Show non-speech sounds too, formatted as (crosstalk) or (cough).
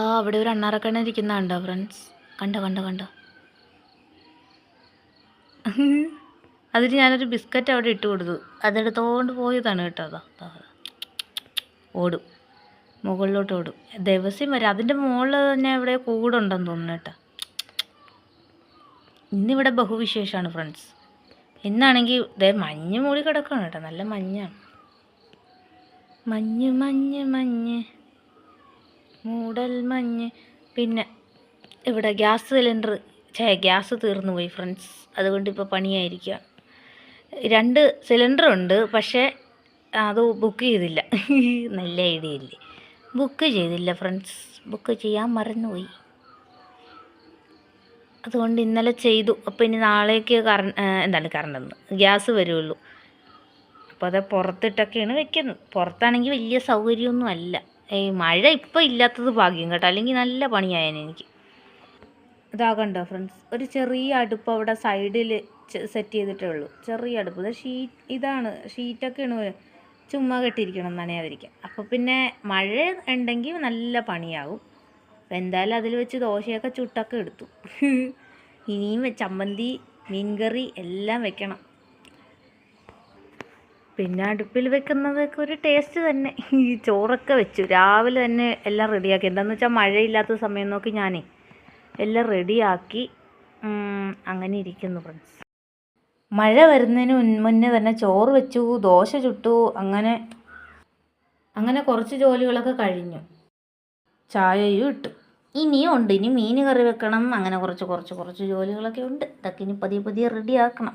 ആ അവിടെ ഒരു അണ്ണാറക്കണ്ണ ഇരിക്കുന്ന കണ്ടോ ഫ്രണ്ട്സ് കണ്ടോ കണ്ടോ കണ്ടോ? (laughs) അതിന് ഞാനൊരു ബിസ്ക്കറ്റ് അവിടെ ഇട്ട് കൊടുത്തു. അതെടുത്തോണ്ട് പോയതാണ് കേട്ടോ അതാ. ഓടും. മുകളിലോട്ട് ഓടും. ദിവസം വരെ. അതിന്റെ മുകളിൽ തന്നെ ഇവിടെ കൂടുണ്ടെന്ന് തോന്നുന്നു കേട്ടോ. ഇന്നിവിടെ ബഹുവിശേഷമാണ് ഫ്രണ്ട്സ് ഇന്നാണെങ്കിൽ ഇതേ മഞ്ഞ് മൂടി കിടക്കുകയാണ് കേട്ടോ. നല്ല മഞ്ഞാണ് മഞ്ഞ് മഞ്ഞ് മഞ്ഞ്. മൂടൽ മഞ്ഞ്. പിന്നെ ഇവിടെ ഗ്യാസ് സിലിണ്ടർ ചേ ഗ്യാസ് തീർന്നു പോയി ഫ്രണ്ട്സ്. അതുകൊണ്ട് ഇപ്പോൾ പണിയായിരിക്കുക രണ്ട് സിലിണ്ടർ ഉണ്ട് പക്ഷേ അത് ബുക്ക് ചെയ്തില്ല. (laughs) നല്ല ഐഡിയ ഇല്ലേ? ബുക്ക് ചെയ്തില്ല ഫ്രണ്ട്സ്. ബുക്ക് ചെയ്യാൻ മറന്നുപോയി. അതുകൊണ്ട് ഇന്നലെ ചെയ്തു. അപ്പോൾ ഇനി നാളേക്ക് കറ എന്താണ് കറണ്ടെന്ന്? ഗ്യാസ് വരുള്ളൂ. അപ്പോൾ അത് പുറത്തിട്ടൊക്കെയാണ് വെക്കുന്നത്. പുറത്താണെങ്കിൽ വലിയ സൗകര്യമൊന്നും അല്ല. ഈ മഴ ഇപ്പോൾ ഇല്ലാത്തത് ഭാഗ്യം കേട്ടോ. അല്ലെങ്കിൽ നല്ല പണിയായേനെ എനിക്ക്. ഇതാ കണ്ടോ ഫ്രണ്ട്സ് ഒരു ചെറിയ അടുപ്പ് അവിടെ സൈഡിൽ സെറ്റ് ചെയ്തിട്ടേ ഉള്ളൂ. ചെറിയ അടുപ്പ്. ഷീറ്റ് ഇതാണ്. ഷീറ്റൊക്കെയാണ് ചുമ്മാ കെട്ടിയിരിക്കണം നനയാതിരിക്കാൻ അപ്പോൾ പിന്നെ മഴ ഉണ്ടെങ്കിൽ നല്ല പണിയാകും. അപ്പോൾ എന്തായാലും അതിൽ വെച്ച് ദോശയൊക്കെ ചുട്ടൊക്കെ എടുത്തു. (laughs) ഇനിയും ചമ്മന്തി മീൻകറി എല്ലാം വെക്കണം. പിന്നെ അടുപ്പിൽ വെക്കുന്നതൊക്കെ ഒരു ടേസ്റ്റ് തന്നെ. ഈ ചോറൊക്കെ വെച്ചു. രാവിലെ തന്നെ എല്ലാം റെഡിയാക്കി എന്താണെന്ന് വെച്ചാൽ മഴയില്ലാത്ത സമയം നോക്കി ഞാനേ എല്ലാം റെഡിയാക്കി അങ്ങനെ ഇരിക്കുന്നു ഫ്രണ്ട്സ് മഴ വരുന്നതിന് മുന്നേ തന്നെ ചോറ് വെച്ചു ദോശ ചുട്ടു അങ്ങനെ അങ്ങനെ കുറച്ച് ജോലികളൊക്കെ കഴിഞ്ഞു. ചായയും ഇട്ടു. ഇനിയും ഉണ്ട്. ഇനി മീൻ കറി വെക്കണം. അങ്ങനെ കുറച്ച് കുറച്ച് കുറച്ച് ജോലികളൊക്കെ ഉണ്ട്. ഇതൊക്കെ ഇനി പതിയെ പതിയെ റെഡിയാക്കണം